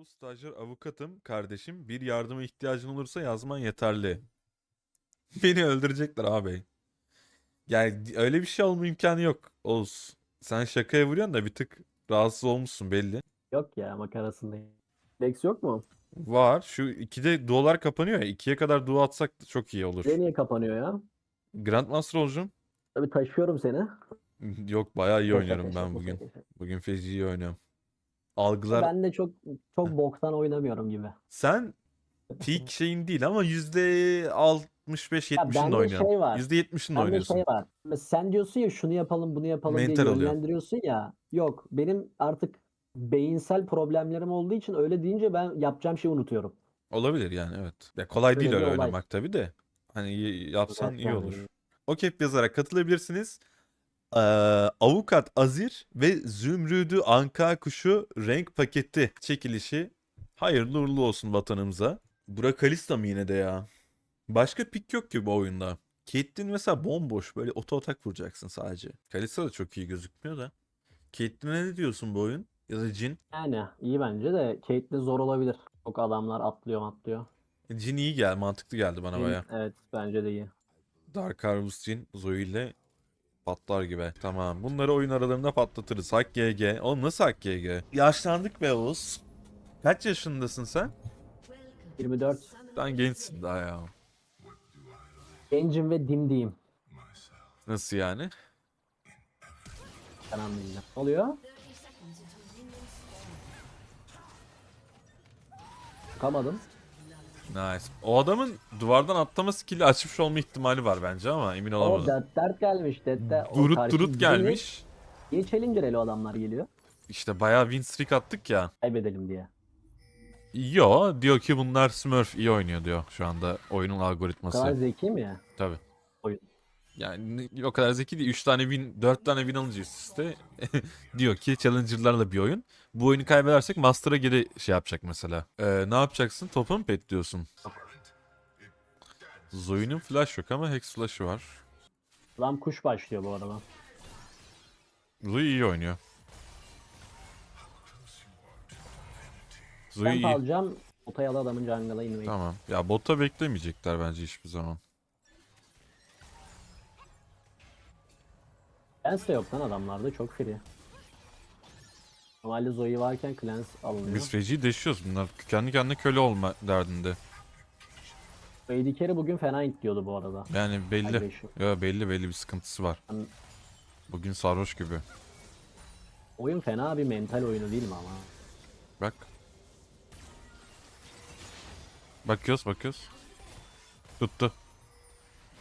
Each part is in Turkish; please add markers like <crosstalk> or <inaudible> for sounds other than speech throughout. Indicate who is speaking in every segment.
Speaker 1: Oğuz stajyer avukatım kardeşim. Bir yardıma ihtiyacın olursa yazman yeterli. <laughs> Beni öldürecekler abi. Yani öyle bir şey olma imkanı yok Oğuz. Sen şakaya vuruyorsun da bir tık rahatsız olmuşsun belli.
Speaker 2: Yok ya makarasındayım. Lex yok mu?
Speaker 1: Var. Şu ikide dualar kapanıyor ya. ikiye kadar dua atsak çok iyi olur.
Speaker 2: Niye kapanıyor ya?
Speaker 1: Grandmaster olacağım.
Speaker 2: Tabii taşıyorum seni.
Speaker 1: Yok bayağı iyi oynuyorum ben bugün. Bugün feci iyi oynuyorum. Algılar
Speaker 2: Ben de çok çok boktan oynamıyorum gibi.
Speaker 1: Sen peak <laughs> şeyin değil ama yüzde 65
Speaker 2: Ya
Speaker 1: 70'in
Speaker 2: bende
Speaker 1: oynuyorsun.
Speaker 2: şey var.
Speaker 1: Yüzde 70'in
Speaker 2: Bende
Speaker 1: oynuyorsun.
Speaker 2: şey var. Sen diyorsun ya şunu yapalım bunu yapalım diye
Speaker 1: Mental oluyor.
Speaker 2: yönlendiriyorsun ya. Yok benim artık beyinsel problemlerim olduğu için öyle deyince ben yapacağım şeyi unutuyorum.
Speaker 1: Olabilir yani evet. Ya kolay
Speaker 2: Öyle
Speaker 1: değil öyle
Speaker 2: olay.
Speaker 1: oynamak tabii de. Hani yapsan iyi
Speaker 2: Yani
Speaker 1: olur. Okey yazarak katılabilirsiniz. Ee, Avukat Azir ve Zümrüdü Anka Kuşu renk paketi çekilişi hayırlı uğurlu olsun vatanımıza. Burak Kalista mı yine de ya? Başka pik yok ki bu oyunda. Caitlyn mesela bomboş böyle oto atak vuracaksın sadece. Kalista da çok iyi gözükmüyor da. Caitlyn'e ne diyorsun bu oyun? Ya da Jin?
Speaker 2: Yani iyi bence de Caitlyn zor olabilir. Çok adamlar atlıyor atlıyor.
Speaker 1: Jin iyi gel, mantıklı geldi bana baya.
Speaker 2: Evet bence de iyi.
Speaker 1: Dark Harvest Jin Zoe ile patlar gibi. Tamam. Bunları oyun aralarında patlatırız. Hak GG. Oğlum nasıl Hak GG? Yaşlandık be Oğuz. Kaç yaşındasın sen?
Speaker 2: 24.
Speaker 1: Sen gençsin daha ya.
Speaker 2: Gencim ve dimdiyim.
Speaker 1: Nasıl yani?
Speaker 2: Kenan bildim. Ne oluyor? Çıkamadım.
Speaker 1: Nice. O adamın duvardan atlama skill'i açmış olma ihtimali var bence ama emin
Speaker 2: O
Speaker 1: olamadım.
Speaker 2: dert, dert gelmiş. Dert, o
Speaker 1: Durut durut gelmiş.
Speaker 2: Niye Challenger ele o adamlar geliyor?
Speaker 1: İşte bayağı win streak attık ya.
Speaker 2: Kaybedelim diye.
Speaker 1: Yo diyor ki bunlar Smurf iyi oynuyor diyor şu anda oyunun
Speaker 2: O
Speaker 1: algoritması.
Speaker 2: zeki mi ya?
Speaker 1: Tabii. Yani o kadar zeki değil. 3 tane win, 4 tane win alınca üst üste <laughs> diyor ki Challenger'larla bir oyun. Bu oyunu kaybedersek Master'a geri şey yapacak mesela. Ee, ne yapacaksın? Topa mı pet diyorsun? Zoe'nin flash yok ama Hex flash'ı var.
Speaker 2: Lan kuş başlıyor bu arada.
Speaker 1: Zoe iyi oynuyor. Zoe
Speaker 2: Ben
Speaker 1: iyi.
Speaker 2: alacağım. Otayalı adamın jungle'a inmeyi.
Speaker 1: Tamam. Ya botta beklemeyecekler bence hiçbir zaman.
Speaker 2: Clans de yok lan adamlarda çok free. Normalde Zoe varken Clans alınıyor.
Speaker 1: Biz feci deşiyoruz bunlar. Kendi kendine köle olma derdinde.
Speaker 2: AD Carry bugün fena intliyordu bu arada.
Speaker 1: Yani belli.
Speaker 2: Aggression.
Speaker 1: Ya belli belli bir sıkıntısı var.
Speaker 2: Ben-
Speaker 1: Bugün sarhoş gibi.
Speaker 2: Oyun fena bir mental oyunu değil mi ama?
Speaker 1: Bak. Bakıyoruz bakıyoruz. Tuttu.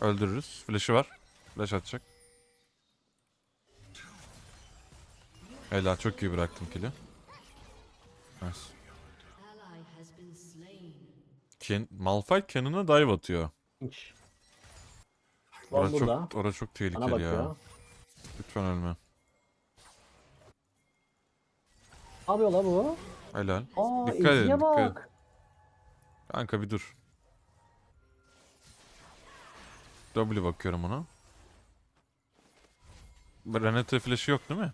Speaker 1: Öldürürüz. Flash'ı var. Flash atacak. Helal çok iyi bıraktım kill'i. Nice. Ken, Malphite Cannon'a dive atıyor.
Speaker 2: Hiç.
Speaker 1: Orası
Speaker 2: burada.
Speaker 1: çok, orası çok tehlikeli ya. Lütfen ölme.
Speaker 2: Ne yapıyor la bu?
Speaker 1: Helal.
Speaker 2: Aa
Speaker 1: Dikkat edin,
Speaker 2: Ezgi'ye
Speaker 1: dikkat edin.
Speaker 2: bak.
Speaker 1: Kanka bir dur. W bakıyorum ona. Renate flash'ı yok değil mi?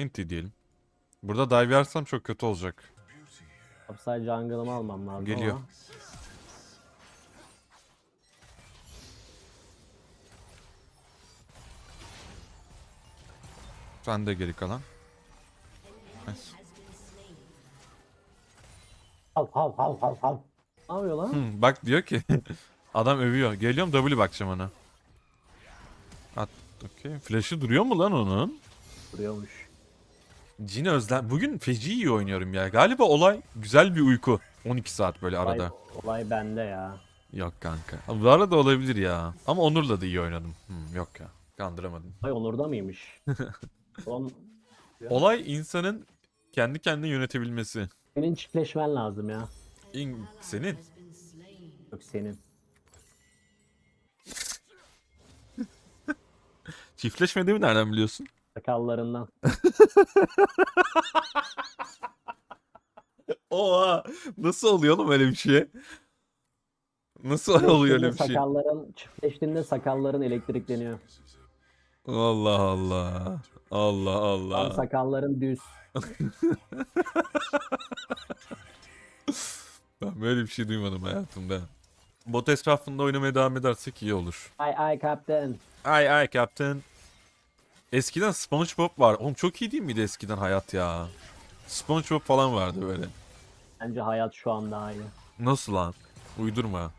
Speaker 1: Enti diyelim. Burada dive yersem çok kötü olacak.
Speaker 2: Upside jungle'ımı almam lazım
Speaker 1: Geliyor.
Speaker 2: ama.
Speaker 1: Sen de geri kalan. Nice.
Speaker 2: Hav hav hav hav hav. Ne yapıyor lan?
Speaker 1: Hı, bak diyor ki <laughs> adam övüyor. Geliyorum W bakacağım ona. At. Okey. Flash'ı duruyor mu lan onun?
Speaker 2: Duruyormuş.
Speaker 1: Cin özlem. Bugün feci iyi oynuyorum ya. Galiba olay güzel bir uyku. 12 saat böyle
Speaker 2: Olay,
Speaker 1: arada.
Speaker 2: olay bende ya.
Speaker 1: Yok kanka. Bu arada olabilir ya. Ama Onur'la da iyi oynadım. Hmm, yok ya. Kandıramadım.
Speaker 2: Olay Onur'da mıymış? <laughs> Son
Speaker 1: Olay insanın kendi kendine yönetebilmesi.
Speaker 2: senin çiftleşmen lazım ya.
Speaker 1: İn senin.
Speaker 2: Yok senin. <laughs>
Speaker 1: Çiftleşmediğimi nereden biliyorsun?
Speaker 2: Sakallarından. <laughs>
Speaker 1: Oha! Nasıl oluyor oğlum öyle bir şey? Nasıl oluyor öyle bir şey?
Speaker 2: Sakalların çiftleştiğinde sakalların elektrikleniyor.
Speaker 1: Allah Allah. Allah
Speaker 2: Tam
Speaker 1: Allah.
Speaker 2: sakalların düz. <laughs>
Speaker 1: Ben böyle bir şey duymadım hayatımda. Bot etrafında oynamaya devam edersek iyi olur.
Speaker 2: Ay ay kapten.
Speaker 1: Ay ay Captain. Eskiden SpongeBob var. Oğlum çok iyi değil miydi eskiden hayat ya? SpongeBob falan vardı böyle.
Speaker 2: Bence hayat şu an daha iyi.
Speaker 1: Nasıl lan? Uydurma.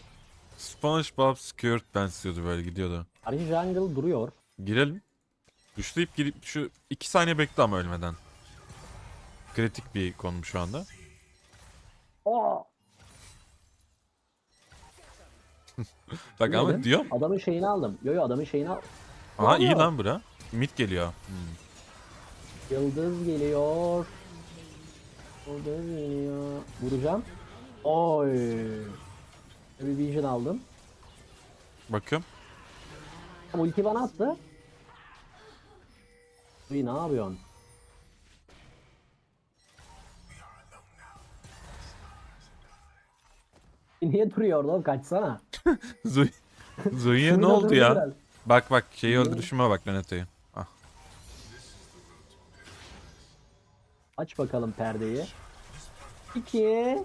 Speaker 1: SpongeBob SquarePants diyordu böyle gidiyordu.
Speaker 2: Arı Jungle duruyor.
Speaker 1: Girelim. Güçleyip girip şu iki saniye bekle ama ölmeden. Kritik bir konum şu anda.
Speaker 2: Oo! <laughs>
Speaker 1: Bak ama diyorum.
Speaker 2: Adamın şeyini aldım. Yo yo adamın şeyini al.
Speaker 1: Aha iyi lan bura. Mid geliyor. Hmm.
Speaker 2: Yıldız geliyor. Yıldız geliyor. Vuracağım. Oy. Bir vision aldım.
Speaker 1: Bakıyorum.
Speaker 2: Ulti bana attı. Uy ne yapıyorsun? <laughs> Niye duruyor oğlum kaçsana. <laughs>
Speaker 1: Zoe. Zoe'ye ne oldu ya? Bak bak şeyi öldürüşüme bak Laneta'yı.
Speaker 2: Aç bakalım perdeyi. İki.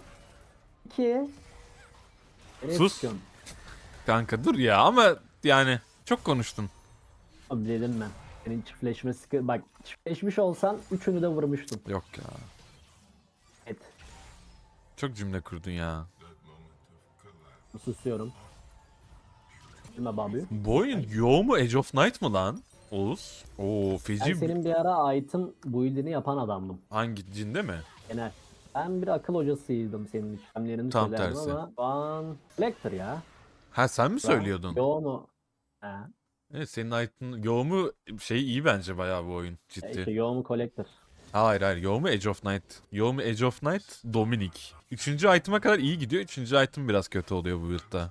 Speaker 2: İki. Nereye
Speaker 1: Sus.
Speaker 2: sıkıyorsun?
Speaker 1: Kanka dur ya ama yani çok konuştun.
Speaker 2: Abi dedim ben. Senin çiftleşme sıkı... Bak çiftleşmiş olsan üçünü de vurmuştum.
Speaker 1: Yok ya.
Speaker 2: Evet.
Speaker 1: Çok cümle kurdun ya.
Speaker 2: Susuyorum. Bilme babi.
Speaker 1: Bu oyun Yo mu Age of Night mı lan? Oğuz. Oo
Speaker 2: Ben
Speaker 1: feci.
Speaker 2: senin bir ara item build'ini yapan adamdım.
Speaker 1: Hangi cinde mi?
Speaker 2: Genel. Ben bir akıl hocasıydım senin işlemlerini
Speaker 1: Tam
Speaker 2: söylerdim
Speaker 1: tersi.
Speaker 2: ama şu an Collector ya.
Speaker 1: Ha sen mi söylüyordun?
Speaker 2: Yo mu? Ha.
Speaker 1: Evet senin Knight'ın Yo mu şey iyi bence bayağı bu oyun
Speaker 2: E
Speaker 1: ciddi.
Speaker 2: İşte Yo mu Collector?
Speaker 1: Hayır hayır Yo mu Age of Night? Yo mu Age of Night? Dominic. Üçüncü item'a kadar iyi gidiyor. Üçüncü item biraz kötü oluyor bu build'da.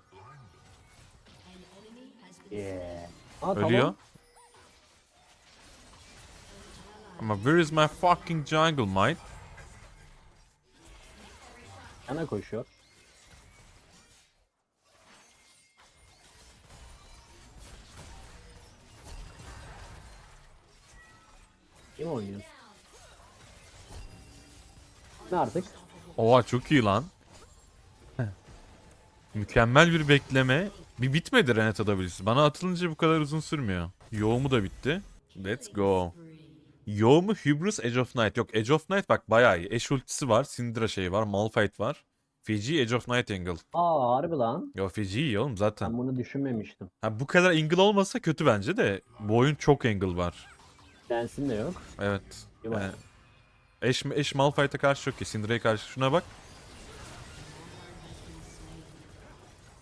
Speaker 2: Yeah. Aa,
Speaker 1: Ölüyor.
Speaker 2: Tamam.
Speaker 1: Ama where is my fucking jungle mate?
Speaker 2: Yana koşuyor. Kim oynuyor? Ne artık?
Speaker 1: Oha çok iyi lan. Mükemmel bir bekleme. Bir bitmedi Renata W'si. Bana atılınca bu kadar uzun sürmüyor. Yo mu da bitti. Let's go. Yo mu Hubris Edge of Night? Yok Edge of Night bak bayağı iyi. Eş ultisi var. Syndra şeyi var. Malphite var. Fiji Edge of Night Angle.
Speaker 2: Aa harbi lan.
Speaker 1: Yo Fiji iyi oğlum zaten.
Speaker 2: Ben bunu düşünmemiştim.
Speaker 1: Ha, bu kadar angle olmasa kötü bence de. Bu oyun çok angle var.
Speaker 2: Densin de yok.
Speaker 1: Evet.
Speaker 2: İyi bak.
Speaker 1: Yani, eş, eş Malphite'a karşı çok iyi. Syndra'ya karşı şuna bak.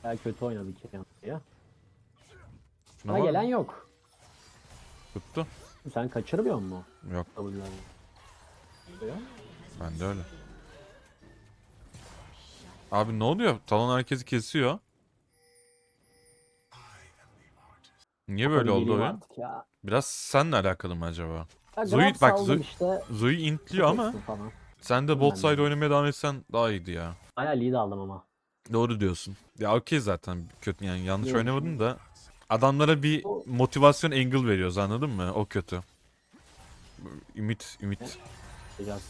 Speaker 2: Ya kötü oynadık ya.
Speaker 1: Şuna bak.
Speaker 2: gelen yok.
Speaker 1: Tuttu.
Speaker 2: Sen kaçırmıyor musun?
Speaker 1: Yok
Speaker 2: W'ları? Ya.
Speaker 1: ben de öyle. Abi ne oluyor? Talon herkesi kesiyor. Niye böyle
Speaker 2: Hadi
Speaker 1: oldu
Speaker 2: artık Ya.
Speaker 1: Biraz seninle alakalı mı acaba?
Speaker 2: Ya Grab
Speaker 1: bak
Speaker 2: saldım işte.
Speaker 1: Zoe intliyor ama
Speaker 2: Kestim Falan.
Speaker 1: sen de bot
Speaker 2: de.
Speaker 1: side oynamaya devam etsen daha iyiydi ya.
Speaker 2: Bayağı lead aldım ama.
Speaker 1: Doğru diyorsun. Ya okey zaten kötü yani yanlış
Speaker 2: Yok.
Speaker 1: oynamadın da adamlara bir motivasyon angle veriyoruz anladın mı? O kötü. Ümit, ümit.
Speaker 2: Biraz.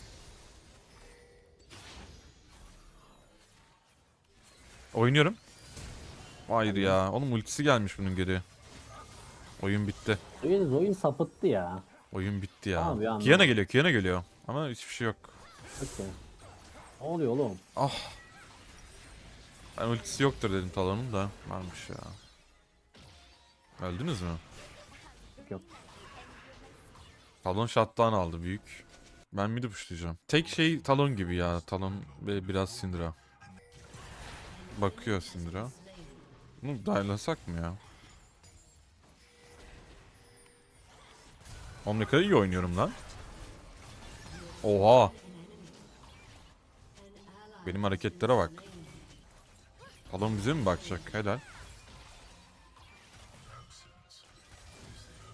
Speaker 1: Oynuyorum. Hayır ya. Oğlum ultisi gelmiş bunun geri. Oyun bitti.
Speaker 2: Zoe, Zoe sapıttı ya.
Speaker 1: Oyun bitti ya.
Speaker 2: Anda.
Speaker 1: Kiana geliyor, Kiana geliyor. Ama hiçbir şey yok.
Speaker 2: Okey. Ne oluyor oğlum?
Speaker 1: Ah. Ben ultisi yoktur dedim Talon'un da. Varmış ya. Öldünüz mü?
Speaker 2: Yok.
Speaker 1: Talon shutdown aldı büyük. Ben midi pushlayacağım. Tek şey Talon gibi ya. Talon ve biraz Syndra. Bakıyor Syndra. Bunu daylasak mı ya? Oğlum ne kadar iyi oynuyorum lan. Oha. Benim hareketlere bak. Adam bize mi bakacak? Helal.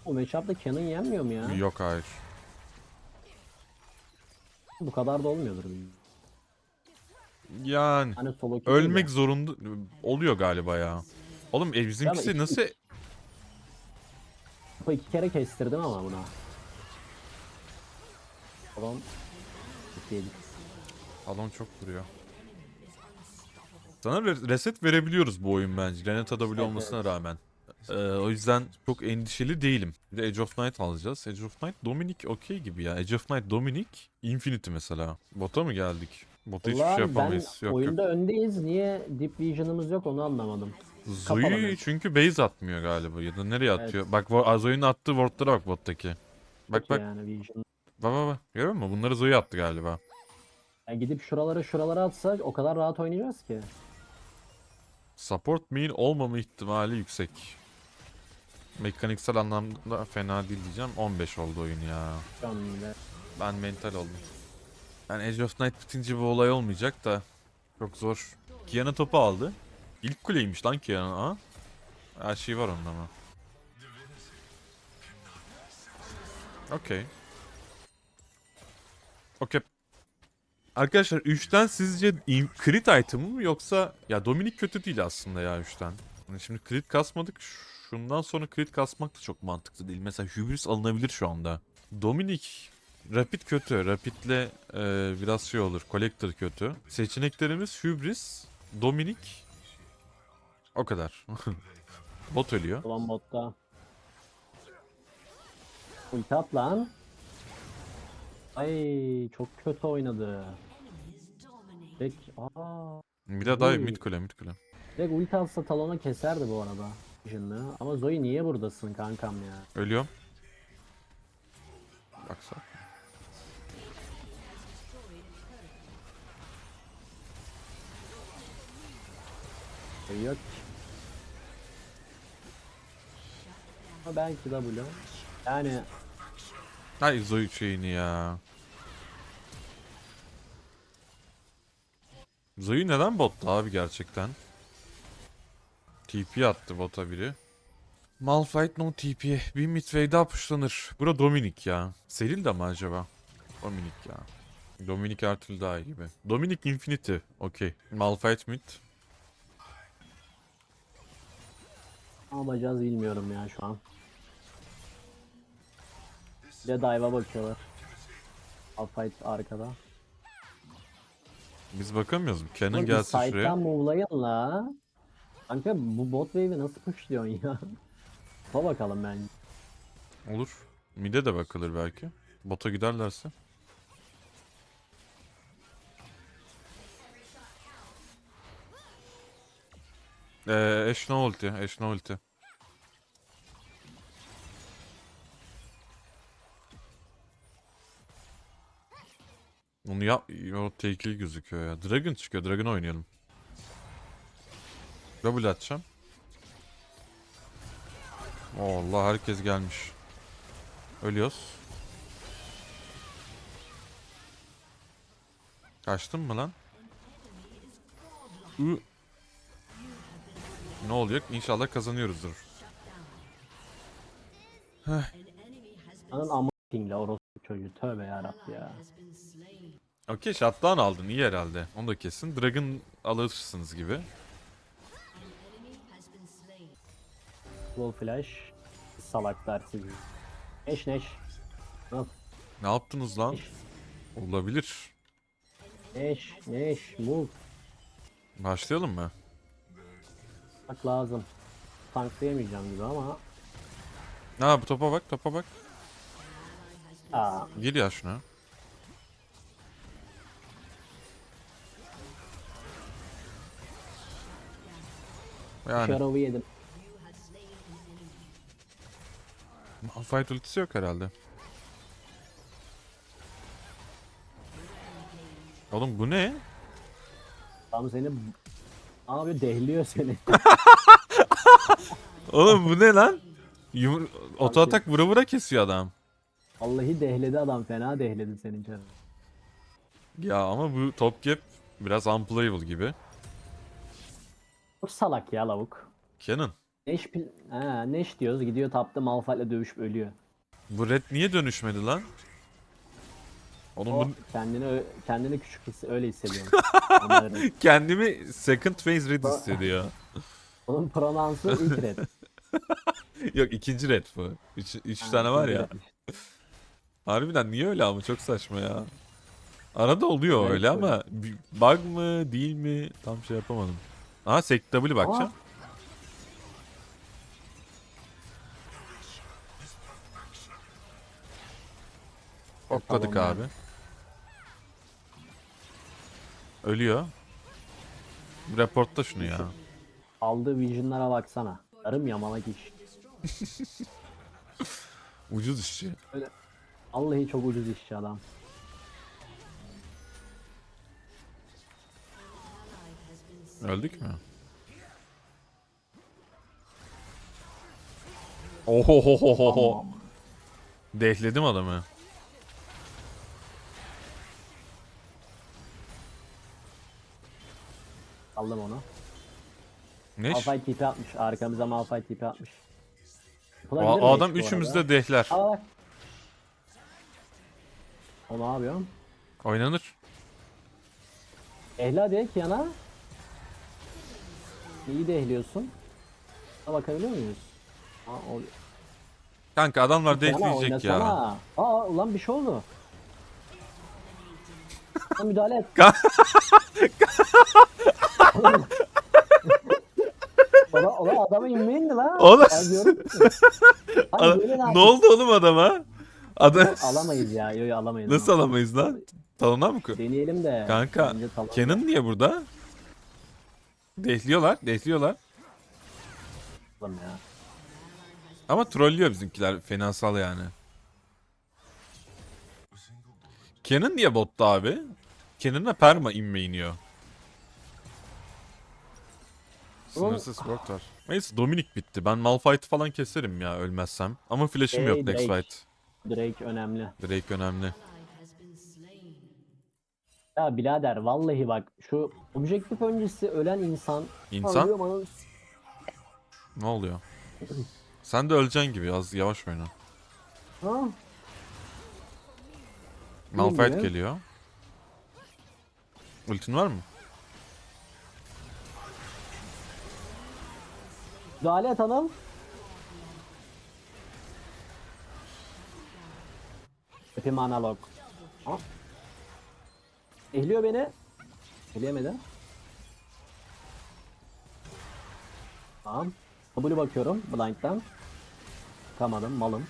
Speaker 2: O matchup'ta Canon yenmiyor mu ya?
Speaker 1: Yok hayır.
Speaker 2: Bu kadar da olmuyordur.
Speaker 1: Yani
Speaker 2: Hani solo kill
Speaker 1: ölmek
Speaker 2: de.
Speaker 1: zorunda oluyor galiba ya. Oğlum e, bizimkisi
Speaker 2: iki-
Speaker 1: nasıl
Speaker 2: Bu iki kere kestirdim ama buna. Adam çok yedik.
Speaker 1: Adam çok vuruyor. Sana re- reset verebiliyoruz bu oyun bence. Renata W
Speaker 2: Evet,
Speaker 1: olmasına rağmen. Ee, o yüzden çok endişeli değilim. Bir de Edge of Night alacağız. Edge of Night Dominic okey gibi ya. Edge of Night Dominic Infinity mesela. Bota mı geldik? Bota hiçbir
Speaker 2: Ulan
Speaker 1: şey
Speaker 2: ben
Speaker 1: yapamayız. Yok
Speaker 2: oyunda
Speaker 1: yok.
Speaker 2: öndeyiz. Niye Deep Vision'ımız yok onu anlamadım. Kapalı.
Speaker 1: çünkü base atmıyor galiba ya da nereye atıyor? Bak Vo- Zoe'nin attığı wardlara bak bottaki. Bak bak
Speaker 2: Yani Vision.
Speaker 1: bak bak bak. Görüyor musun? Bunları Zoe attı galiba.
Speaker 2: Yani gidip şuralara şuralara atsa o kadar rahat oynayacağız ki.
Speaker 1: Support main olmama ihtimali yüksek. Mekaniksel anlamda fena değil diyeceğim. 15 oldu oyun ya. Ben mental oldum. Ben Edge of Night bitince bu olay olmayacak da çok zor. Kiana topu aldı. İlk kuleymiş lan Kiana ha. Her şey var onun ama. Okey. Okey. Arkadaşlar 3'ten sizce crit item mı yoksa ya Dominic kötü değil aslında ya 3'ten. Yani şimdi crit kasmadık. Şundan sonra crit kasmak da çok mantıklı değil. Mesela Hubris alınabilir şu anda. Dominic Rapid kötü. Rapid'le e, biraz şey olur. Collector kötü. Seçeneklerimiz Hubris, Dominic. O kadar. <laughs> Bot ölüyor.
Speaker 2: Ulan botta. Ulti at lan. Ay çok kötü oynadı. Direkt, aa,
Speaker 1: Bir de
Speaker 2: Uy.
Speaker 1: mid kule mid kule.
Speaker 2: direkt ulti atsa talona keserdi bu arada. Vision'ı. Ama Zoe niye buradasın kankam ya?
Speaker 1: Ölüyorum. Baksa.
Speaker 2: Zoe yok. Ama belki W. Yani
Speaker 1: Ay Zoe şeyini ya. Zoe neden botta abi gerçekten? TP attı bota biri. Malphite no TP. Bir midway daha pushlanır. Bura Dominic ya. Seril de mi acaba? Dominic ya. Dominic her türlü daha iyi gibi. Dominic Infinity. Okey. Malphite mid.
Speaker 2: ne yapacağız bilmiyorum ya şu an. Bir de dive'a bakıyorlar. Alfight arkada.
Speaker 1: Biz bakamıyoruz mu? Canon
Speaker 2: Oğlum,
Speaker 1: gelsin
Speaker 2: side'dan
Speaker 1: şuraya.
Speaker 2: move'layın la. Kanka bu bot wave'i nasıl pushluyorsun ya? <laughs> Topa bakalım bence.
Speaker 1: Olur. Mid'e de bakılır belki. Bota giderlerse. Eee Ashe no ulti. Ashe no ulti. Onu yap... O tehlikeli gözüküyor ya. Dragon çıkıyor. Dragon oynayalım. Double atacağım. Allah herkes gelmiş. Ölüyoruz. Kaçtın mı lan? Ü. Ne olacak? İnşallah kazanıyoruzdur.
Speaker 2: Anın amma pingle orospu çocuğu. Tövbe yarabbi ya.
Speaker 1: Okey shutdown aldın iyi herhalde. Onu da kesin. Dragon alırsınız gibi.
Speaker 2: Full flash. Salaklar sizi. Neş neş.
Speaker 1: Ne yaptınız lan?
Speaker 2: Neş
Speaker 1: Olabilir.
Speaker 2: neş. neş. Move.
Speaker 1: Başlayalım mı?
Speaker 2: Bak lazım. Tanklayamayacağım gibi ama.
Speaker 1: Ha bu topa bak topa bak.
Speaker 2: Aa,
Speaker 1: Gir ya şuna. Yani
Speaker 2: şarabı yedim.
Speaker 1: Malphite ultisi yok herhalde. Oğlum bu ne?
Speaker 2: Tam seni abi dehliyor seni. <laughs>
Speaker 1: Oğlum bu ne lan? Yumur oto atak vura vura kesiyor adam.
Speaker 2: Vallahi dehledi adam fena dehledi seni canım.
Speaker 1: Ya ama bu top gap biraz unplayable gibi.
Speaker 2: Çok salak ya lavuk.
Speaker 1: Canon.
Speaker 2: Neş, pil- ha, Neş diyoruz gidiyor tapta Malphite'le dövüşüp ölüyor.
Speaker 1: Bu red niye dönüşmedi lan? Onun
Speaker 2: O
Speaker 1: bu...
Speaker 2: kendini ö- kendini küçük his öyle hissediyor. <laughs> Onların-
Speaker 1: Kendimi second phase red hissediyor.
Speaker 2: Onun pronansı ilk red. <laughs>
Speaker 1: Yok ikinci red bu. Üç, üç
Speaker 2: Ha,
Speaker 1: tane var ya. Harbiden niye öyle ama çok saçma ya. Arada oluyor
Speaker 2: Evet,
Speaker 1: öyle
Speaker 2: öyle.
Speaker 1: ama bir bug mı değil mi tam şey yapamadım. Aha sek W bakacağım. Okladık
Speaker 2: Tamam
Speaker 1: abi. Ölüyor. Reportta şunu ya.
Speaker 2: Aldığı vision'lara baksana. Yarım yamalak <laughs> iş.
Speaker 1: Ucuz işçi.
Speaker 2: Vallahi çok ucuz işçi adam.
Speaker 1: Öldük mü? Ohohohoho.
Speaker 2: Ama
Speaker 1: Dehledim adamı.
Speaker 2: Aldım onu.
Speaker 1: Ne?
Speaker 2: Malphite tipi atmış. Arkamıza Malphite tipi atmış. Mi
Speaker 1: adam
Speaker 2: bu arada?
Speaker 1: de dehler.
Speaker 2: Aa bak. O ne yapıyor?
Speaker 1: Oynanır.
Speaker 2: Ehli hadi Kiana. İyi de ehliyorsun. Ha bakabiliyor muyuz? Aa, o...
Speaker 1: Kanka adamlar
Speaker 2: Kiana
Speaker 1: dehleyecek ya.
Speaker 2: oynasana. Aa ulan bir şey oldu. Lan müdahale et. <laughs> Ola, ola adamı inmeyin de lan.
Speaker 1: Oğlum. <laughs>
Speaker 2: Hani ne
Speaker 1: oldu oğlum adama? Adam?
Speaker 2: Alamayız ya. Yo, yo, alamayız.
Speaker 1: nasıl alamayız lan? Talona mı koy?
Speaker 2: Deneyelim de.
Speaker 1: Kanka Canon niye burada? Dehliyorlar, dehliyorlar.
Speaker 2: Oğlum ya.
Speaker 1: Ama trollüyor bizimkiler fenasal yani. Canon niye botta abi? Canon'a perma inme iniyor. Sınırsız support var. Neyse Dominic bitti. Ben Malphite falan keserim ya ölmezsem. Ama flash'im
Speaker 2: Hey,
Speaker 1: yok next
Speaker 2: Drake.
Speaker 1: fight.
Speaker 2: Drake önemli.
Speaker 1: Drake önemli.
Speaker 2: Ya birader vallahi bak şu objektif öncesi ölen insan.
Speaker 1: İnsan ne oluyor? Sen de öleceksin gibi az yavaş oyna.
Speaker 2: Ha?
Speaker 1: Malphite
Speaker 2: Bilmiyorum.
Speaker 1: geliyor. Ultin var mı?
Speaker 2: Müdahale et anam. Hepim analog. Ha? Ehliyor beni. Ehleyemedi. Tamam. W bakıyorum blind'dan. Çıkamadım malım.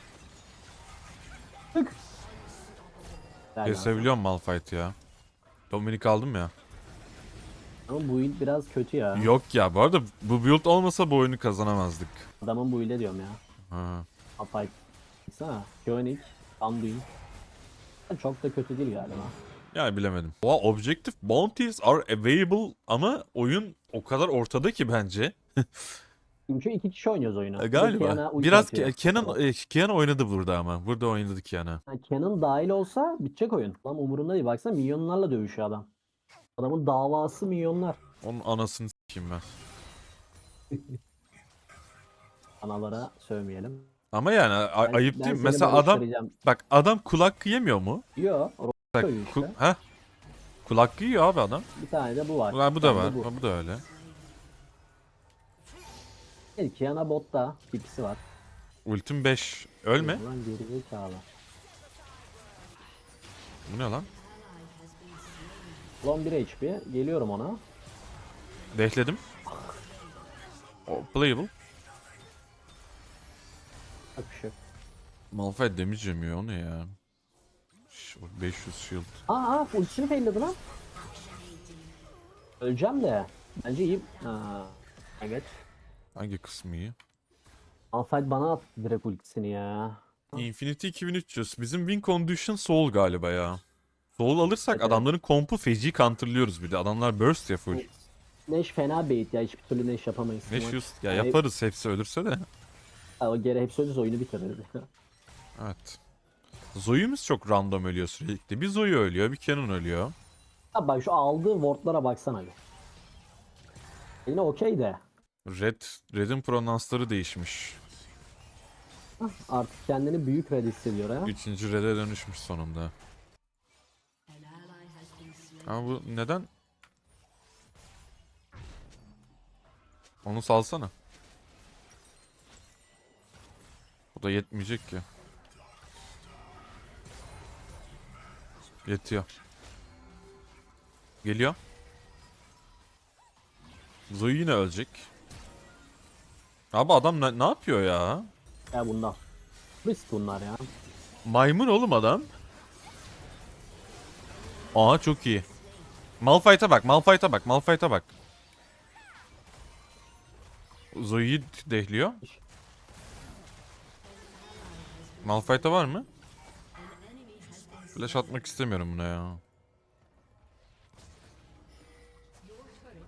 Speaker 2: Tık. Güzel ya.
Speaker 1: Kesebiliyorum Malphite ya. Dominic aldım ya.
Speaker 2: Ama bu build biraz kötü ya.
Speaker 1: Yok ya bu arada bu build olmasa bu oyunu kazanamazdık.
Speaker 2: Adamın build'e diyorum ya.
Speaker 1: Ha.
Speaker 2: Apay. Baksana. Koenig. Anduin. Çok da kötü değil galiba.
Speaker 1: Yani bilemedim. Oha objective bounties are available ama oyun o kadar ortada ki bence. <laughs>
Speaker 2: Çünkü iki kişi oynuyoruz oyunu.
Speaker 1: E,
Speaker 2: Kiana
Speaker 1: Galiba.
Speaker 2: ulti
Speaker 1: Biraz. Ke- Kenan e, Kenan oynadı burada ama. Burada oynadı Kenan.
Speaker 2: Canon dahil olsa bitecek oyun. Lan umurunda değil. Baksana milyonlarla dövüşüyor adam. Adamın davası milyonlar.
Speaker 1: Onun anasını s**eyim ben. <laughs>
Speaker 2: Analara sövmeyelim.
Speaker 1: Ama yani a-
Speaker 2: Ben-
Speaker 1: ayıp
Speaker 2: ben
Speaker 1: değil mi?
Speaker 2: seni
Speaker 1: Mesela adam bak adam kulak yemiyor mu?
Speaker 2: Yo,
Speaker 1: Bak,
Speaker 2: işte.
Speaker 1: ku- heh. Kulak yiyor abi adam.
Speaker 2: bir tane de bu var.
Speaker 1: Ulan bu
Speaker 2: Bir
Speaker 1: da var.
Speaker 2: Bu.
Speaker 1: Ha, bu da öyle.
Speaker 2: Evet, Kiana botta. Tipsi var.
Speaker 1: Ultim 5. Ölme.
Speaker 2: Lan gerizekalı.
Speaker 1: Bu ne lan?
Speaker 2: Ulan 1 HP. Geliyorum ona.
Speaker 1: Dehledim. O playable.
Speaker 2: Bak bir şey.
Speaker 1: Malphite damage yemiyor o ne ya? Ş- 500 shield.
Speaker 2: Aa, aa ultisini failledi lan. Öleceğim de. Bence iyi. Ha, evet.
Speaker 1: Hangi kısmı iyi?
Speaker 2: Malphite bana attı direkt ultisini ya.
Speaker 1: Infinity 2300. Bizim win condition soul galiba ya. Soul alırsak
Speaker 2: Evet, evet.
Speaker 1: adamların kompu feci counterlıyoruz bir de. Adamlar burst ya full.
Speaker 2: Neş fena bait ya. Hiçbir türlü Neş yapamayız.
Speaker 1: Ne
Speaker 2: Maç-
Speaker 1: shield? Ya
Speaker 2: Yani-
Speaker 1: yaparız hepsi ölürse de.
Speaker 2: Ha, o geri hepsi ölürse oyunu bitirir. <laughs>
Speaker 1: Evet. Zoe'miz çok random ölüyor sürekli. Bir Zoe ölüyor, bir Canon ölüyor.
Speaker 2: ha bak şu aldığı wardlara baksana bir. Yine okey de.
Speaker 1: Red, Red'in pronansları değişmiş.
Speaker 2: Artık kendini büyük red hissediyor ha.
Speaker 1: Üçüncü Red'e dönüşmüş sonunda. Ama bu neden? Onu salsana. Bu da yetmeyecek ki. Yetiyor. Geliyor. Zoe yine ölecek. Abi adam ne, ne yapıyor ya?
Speaker 2: Ya bundan. Risk bunlar ya.
Speaker 1: Maymun oğlum adam. Aa çok iyi. Malphite'a bak, Malphite'a bak, Malphite'a bak. Zoe'yi dehliyor. Malphite'a var mı? Flash atmak istemiyorum buna ya.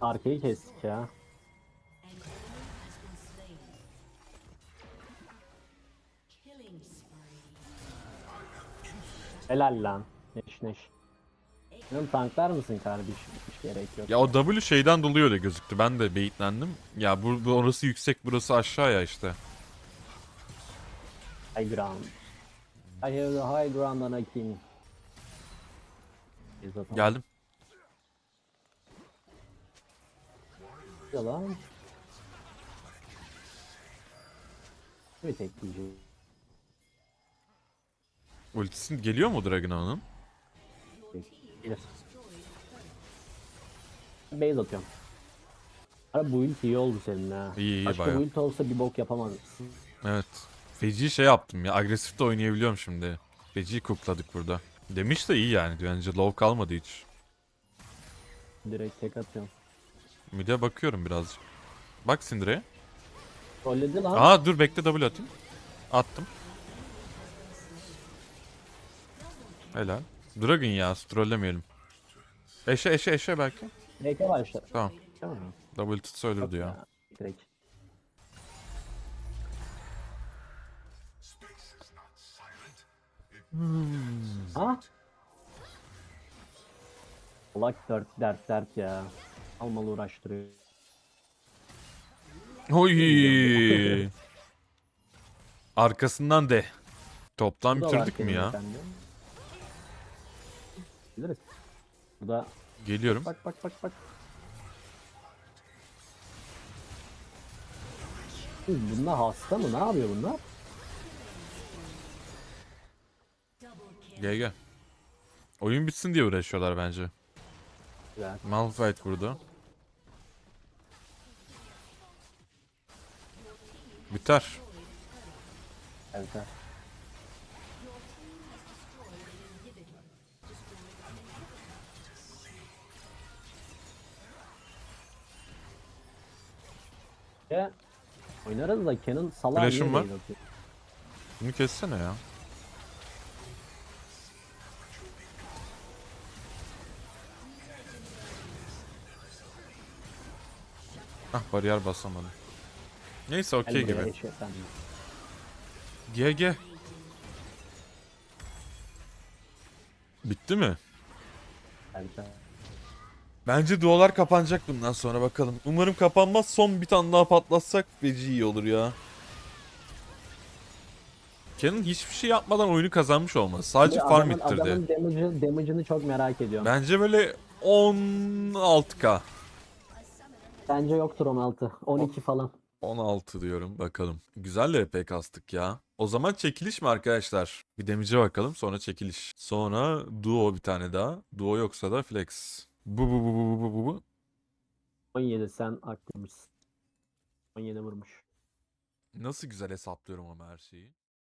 Speaker 2: Arkayı kestik ya. Helal lan. Neş neş. Benim tanklar mısın kardeşim? Hiç gerek yok.
Speaker 1: Ya o W şeyden dolayı öyle gözüktü. Ben de beyitlendim. Ya bu, bu orası yüksek, burası aşağı ya işte.
Speaker 2: High ground. I have the high ground on a king. Biz de
Speaker 1: Geldim.
Speaker 2: Yalan. Bir tek diyeceğim.
Speaker 1: Ultisi geliyor mu Draguna'nın?
Speaker 2: Gelir. Base atıyorum. Abi bu ult iyi oldu senin ha.
Speaker 1: İyi, iyi,
Speaker 2: Başka
Speaker 1: bayağı.
Speaker 2: bu ult olsa bir bok yapamazsın.
Speaker 1: Evet. Feci şey yaptım ya. Agresif de oynayabiliyorum şimdi. Feci kukladık burada. Demiş de iyi yani. Bence low kalmadı hiç.
Speaker 2: Direkt tek atıyorum.
Speaker 1: Mid'e bakıyorum birazcık. Bak Syndra'ya.
Speaker 2: Trolledi lan.
Speaker 1: Aa dur bekle double atayım. Attım. Helal. Dragon ya trollemeyelim. Eşe eşe eşe belki.
Speaker 2: Direkt başla.
Speaker 1: Tamam.
Speaker 2: Tamam.
Speaker 1: Double tutsa ölürdü ya.
Speaker 2: Direkt. Ha? Allah dert dert dert ya. Almalı uğraştırıyor.
Speaker 1: Oy. Arkasından de.
Speaker 2: Var
Speaker 1: bitirdik mi ya?
Speaker 2: sende. Biliriz. Bu da
Speaker 1: Geliyorum.
Speaker 2: bak bak bak bak. Bunlar hasta mı? Ne yapıyor bunlar?
Speaker 1: Gel gel. Oyun bitsin diye uğraşıyorlar bence.
Speaker 2: Güzel.
Speaker 1: Malphite burada. Biter.
Speaker 2: Evet. evet. Ya oynarız da Kenan salağı
Speaker 1: Flash'ım
Speaker 2: niye
Speaker 1: var.
Speaker 2: değil atıyor?
Speaker 1: Bunu kessene ya. Ah bariyer basamadım. Neyse okey
Speaker 2: Gel buraya,
Speaker 1: gibi.
Speaker 2: eşek sen.
Speaker 1: GG. Bitti mi?
Speaker 2: Sen.
Speaker 1: Bence dualar kapanacak bundan sonra bakalım. Umarım kapanmaz. Son bir tane daha patlatsak feci iyi olur ya. Kenan hiçbir şey yapmadan oyunu kazanmış olması. Sadece
Speaker 2: Bir
Speaker 1: farm
Speaker 2: adamın-
Speaker 1: ittirdi.
Speaker 2: Adamın damage'ı, damage'ını çok merak ediyorum.
Speaker 1: Bence böyle 16k.
Speaker 2: Bence yoktur 16. 12 falan.
Speaker 1: 16 diyorum bakalım. Güzel LP kastık ya. O zaman çekiliş mi arkadaşlar? Bir demice bakalım sonra çekiliş. Sonra duo bir tane daha. Duo yoksa da flex. Bu bu bu bu bu bu bu.
Speaker 2: 17 sen aktifmişsin. 17 vurmuş.
Speaker 1: Nasıl güzel hesaplıyorum ama her şeyi.